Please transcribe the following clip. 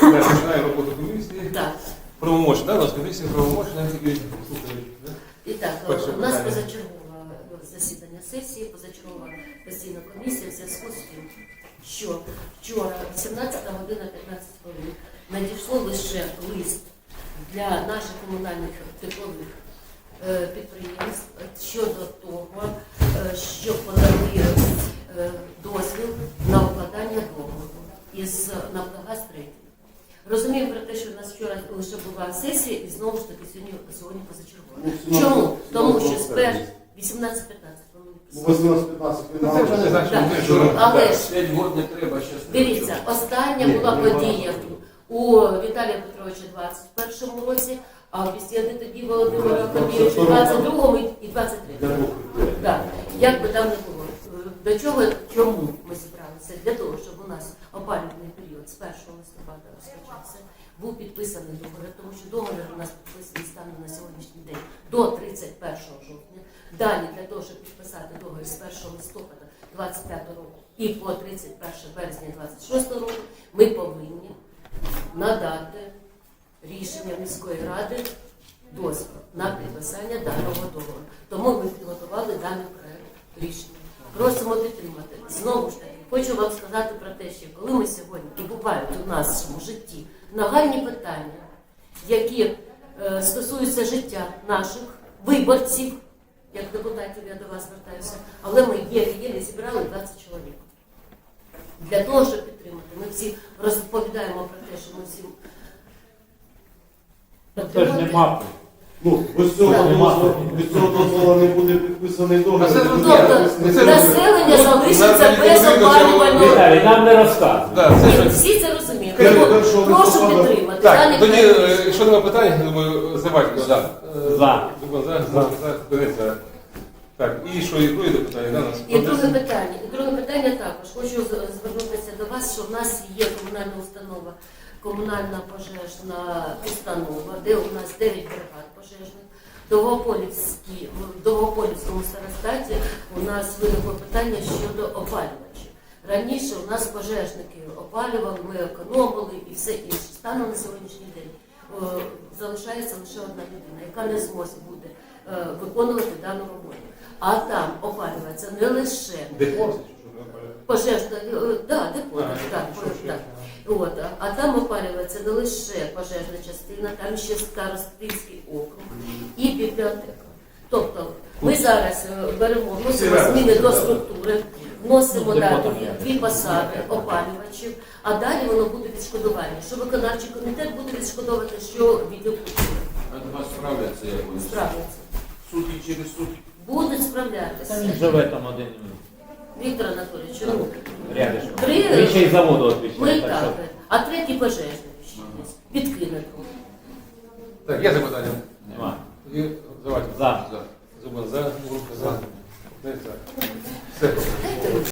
Починає роботу комісії. Так. Правомочна, да? У нас комісія правомочна, тільки слухають. І так, Перше у нас питання. позачергове засідання сесії, позачергова постійна комісія в зв'язку з тим, що вчора, 18 година 15 хвилин, надійшло лише лист для наших комунальних теплових е, підприємств щодо того, е, що подали е, дозвіл на укладання договору із Нафтогаз третій. Розуміємо про те, що у нас вчора лише була сесія і знову ж таки сьогодні, сьогодні позачергова. Ну, Чому? Тому що з 18-15 Ну. 18-15 Ну, ми що Але ж 5 год не треба щас. дивіться, остання була подія у Віталія Петровича в 21-му році, а в Бесіди тоді Володимира Кабійовича в 22-му і 23-му. Як би там не було. До чого, чому ми зібралися? Для того, щоб у нас опалювальний період з 1 листопада розпочався, був підписаний договір, тому що договір у нас підписаний станом на сьогоднішній день до 31 жовтня. Далі для того, щоб підписати договір з 1 листопада 25 року і по 31 березня 26 року, ми повинні надати рішення міської ради дозвіл на підписання даного договору. Тому ми підготували даний проект рішення. Просимо підтримати. Знову ж таки, хочу вам сказати про те, що коли ми сьогодні і бувають у нашому житті нагальні питання, які е, стосуються життя наших виборців, як депутатів я до вас звертаюся, але ми єлі-єлі зібрали 20 чоловік. Для того, щоб підтримати, ми всі розповідаємо про те, що ми всі Це ж не мапи. Ну, без цього дозволу, без цього дозволу не буде підписаний договір. Це Тобто населення Ну, залишиться без опалювального. Віталій, нам не розказуй. Да, це Ні, Всі це розуміють. Прошу листопада- підтримати. Так, тоді, е, якщо немає питань, думаю, Завадько, за. За. Дубан, за, за, за, Бенець. Так, і що, і друге питання, да, нас? І друге питання. І друге питання також. Хочу з- звернутися до вас, що в нас є комунальна установа, комунальна пожежна установа, де у нас 9 бригад пожежних. В Довгополівській- в Довгополівському старостаті у нас виникло питання щодо опалювачів. Раніше у нас пожежники опалювали, ми економили і все інше. Станом на сьогоднішній день е, залишається лише одна людина, яка не зможе буде е, виконувати дану роботу. А там опалюється не лише Депозит, пожежна, е, да, депо, А, так, так. От, а- там опалюється не лише пожежна частина, там ще старостинський округ і бібліотека. Тобто ми зараз е, беремо, вносимо зміни до структури, вносимо Ну, далі там дві посади опалювачів, а далі воно буде відшкодування. Що виконавчий комітет буде відшкодовувати, що відділ культури А до вас справляться якось. справиться. Сутки через сутки. Будуть справлятися. він живе там один Віктор Анатолійович, ну. Три- Ми ще й заводу ми так, а третій пожежний ще є. Підкинути. Так, є запитання? Нема. Тоді Завадько. За. За. Зуба за,